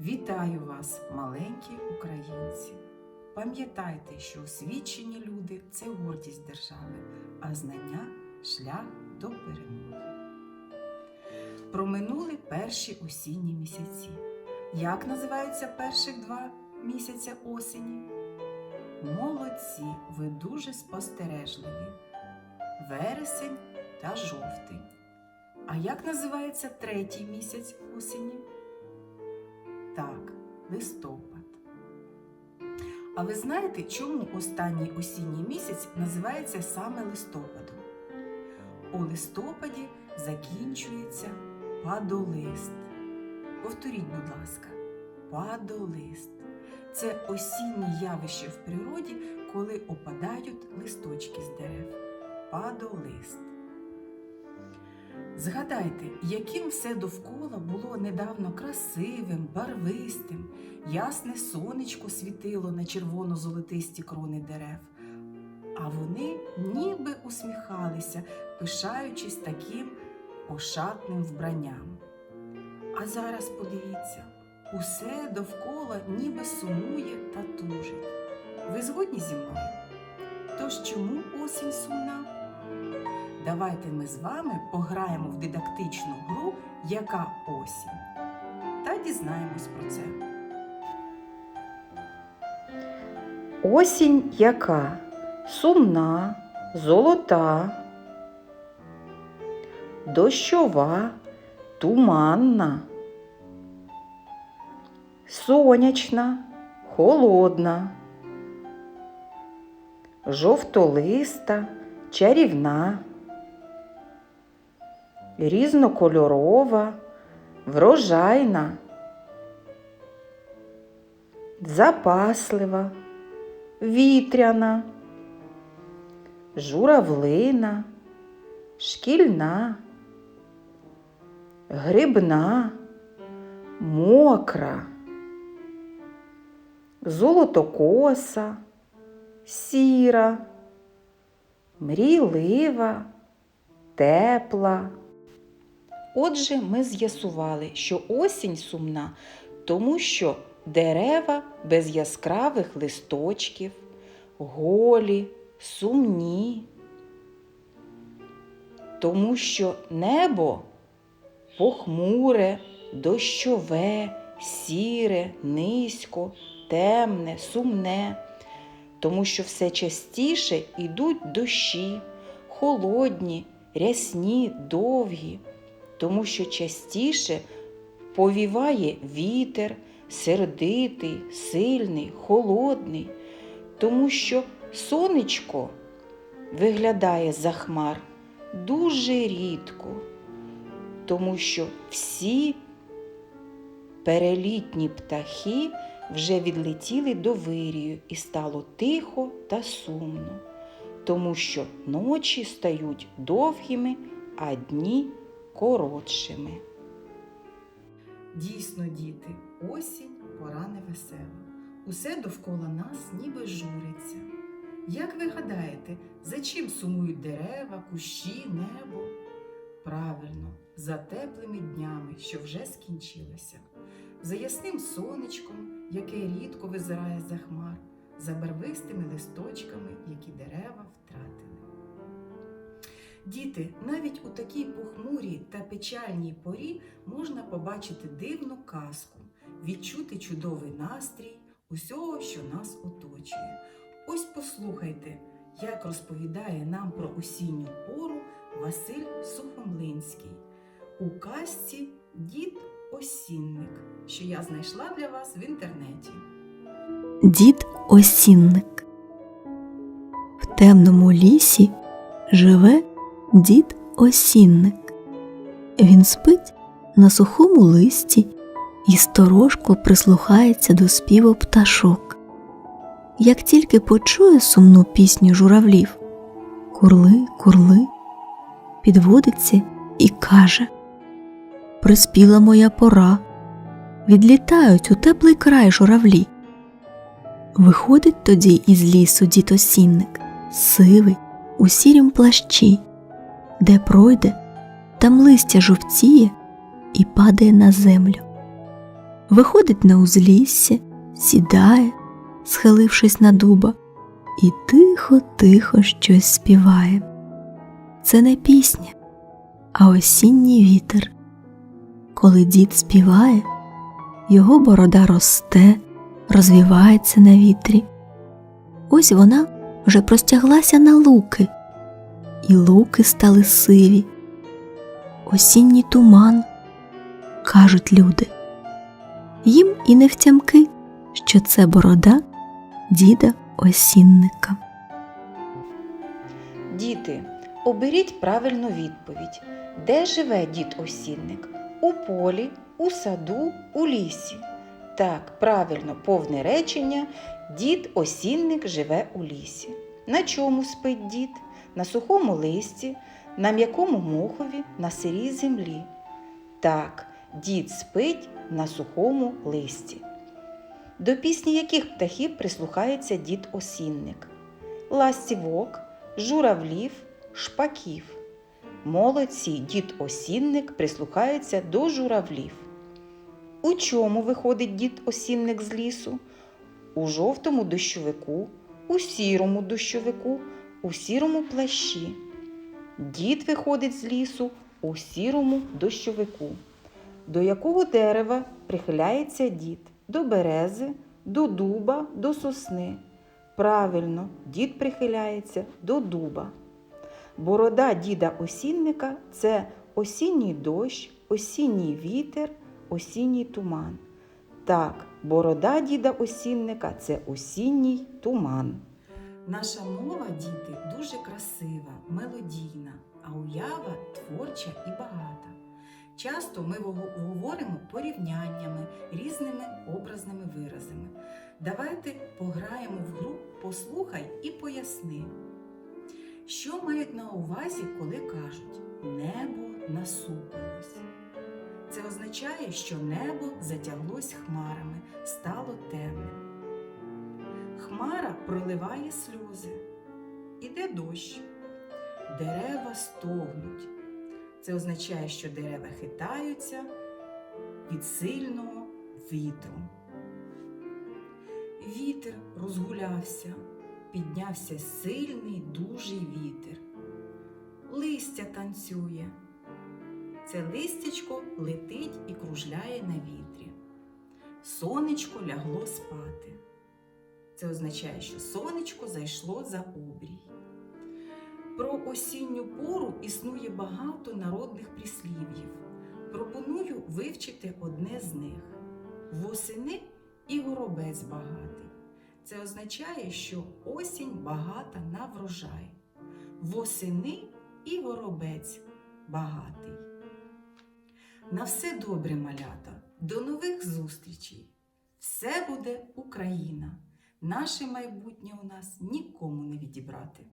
Вітаю вас, маленькі українці! Пам'ятайте, що освічені люди це гордість держави, а знання шлях до перемоги. Проминули перші осінні місяці. Як називаються перших два місяця осені? Молодці, ви дуже спостережливі. Вересень та жовтень. А як називається третій місяць осені? Так, листопад. А ви знаєте, чому останній осінній місяць називається саме листопадом? У листопаді закінчується падолист. Повторіть, будь ласка, падолист. Це осіннє явище в природі, коли опадають листочки з дерев. Падолист. Згадайте, яким все довкола було недавно красивим, барвистим, ясне сонечко світило на червоно-золотисті крони дерев, а вони ніби усміхалися, пишаючись таким ошатним вбранням. А зараз подивіться, усе довкола ніби сумує та тужить. Ви згодні зі мною? Тож чому осінь сумна? Давайте ми з вами пограємо в дидактичну гру Яка осінь? Та дізнаємось про це. Осінь яка? Сумна, золота, дощова, туманна, сонячна, холодна, жовтолиста, чарівна різнокольорова, врожайна, запаслива, вітряна, журавлина, шкільна, грибна, мокра, золотокоса, сіра, мрійлива, тепла. Отже, ми з'ясували, що осінь сумна, тому що дерева без яскравих листочків, голі, сумні, тому що небо похмуре, дощове, сіре, низько, темне, сумне, тому що все частіше йдуть дощі, холодні, рясні, довгі тому що частіше повіває вітер, сердитий, сильний, холодний, тому що сонечко виглядає за хмар дуже рідко, тому що всі перелітні птахи вже відлетіли до вирію і стало тихо та сумно, тому що ночі стають довгими, а дні коротшими. Дійсно, діти, осінь пора невесела. Усе довкола нас ніби журиться. Як ви гадаєте, за чим сумують дерева, кущі, небо? Правильно, за теплими днями, що вже скінчилися, за ясним сонечком, яке рідко визирає за хмар, за барвистими листочками, які дерева втратили. Діти, навіть у такій похмурій та печальній порі можна побачити дивну казку, відчути чудовий настрій усього, що нас оточує. Ось послухайте, як розповідає нам про осінню пору Василь Сухомлинський у казці Дід Осінник, що я знайшла для вас в інтернеті. Дід осінник. В темному лісі живе дід осінник. Він спить на сухому листі і сторожко прислухається до співу пташок. Як тільки почує сумну пісню журавлів, курли, курли, підводиться і каже Приспіла моя пора, відлітають у теплий край журавлі. Виходить тоді із лісу дід осінник, сивий, у сірім плащі, де пройде, там листя жовтіє і падає на землю. виходить на узлісся, сідає, схилившись на дуба, і тихо-тихо щось співає. Це не пісня, а осінній вітер. Коли дід співає, його борода росте, розвівається на вітрі. Ось вона вже простяглася на луки, і луки стали сиві. Осінній туман, кажуть люди. Їм і не втямки, що це борода діда осінника. Діти, оберіть правильну відповідь. Де живе дід осінник? У полі, у саду, у лісі. Так, правильно, повне речення. Дід осінник живе у лісі. На чому спить дід? На сухому листі, на м'якому мохові, на сирій землі. Так, дід спить на сухому листі. До пісні яких птахів прислухається дід осінник? Ластівок, журавлів, шпаків. Молодці дід осінник прислухається до журавлів. У чому виходить дід осінник з лісу? У жовтому дощовику, у сірому дощовику, у сірому плащі. Дід виходить з лісу у сірому дощовику. До якого дерева прихиляється дід? До берези, до дуба, до сосни. Правильно, дід прихиляється до дуба. Борода діда осінника це осінній дощ, осінній вітер, осінній туман. Так, борода діда осінника це осінній туман. Наша мова, діти, дуже красива, мелодійна, а уява творча і багата. Часто ми говоримо порівняннями, різними образними виразами. Давайте пограємо в гру Послухай і поясни. Що мають на увазі, коли кажуть небо насупилось? Це означає, що небо затяглось хмарами, стало темним. Хмара проливає сльози. Іде дощ. Дерева стогнуть. Це означає, що дерева хитаються від сильного вітру. Вітер розгулявся, піднявся сильний дужий вітер. Листя танцює. Це листячко летить і кружляє на вітрі. Сонечко лягло спати. Це означає, що сонечко зайшло за обрій. Про осінню пору існує багато народних прислів'їв. Пропоную вивчити одне з них. Восени і горобець багатий. Це означає, що осінь багата на врожай. Восени і горобець багатий. На все добре, малята. До нових зустрічей! Все буде Україна! Наше майбутнє у нас нікому не відібрати.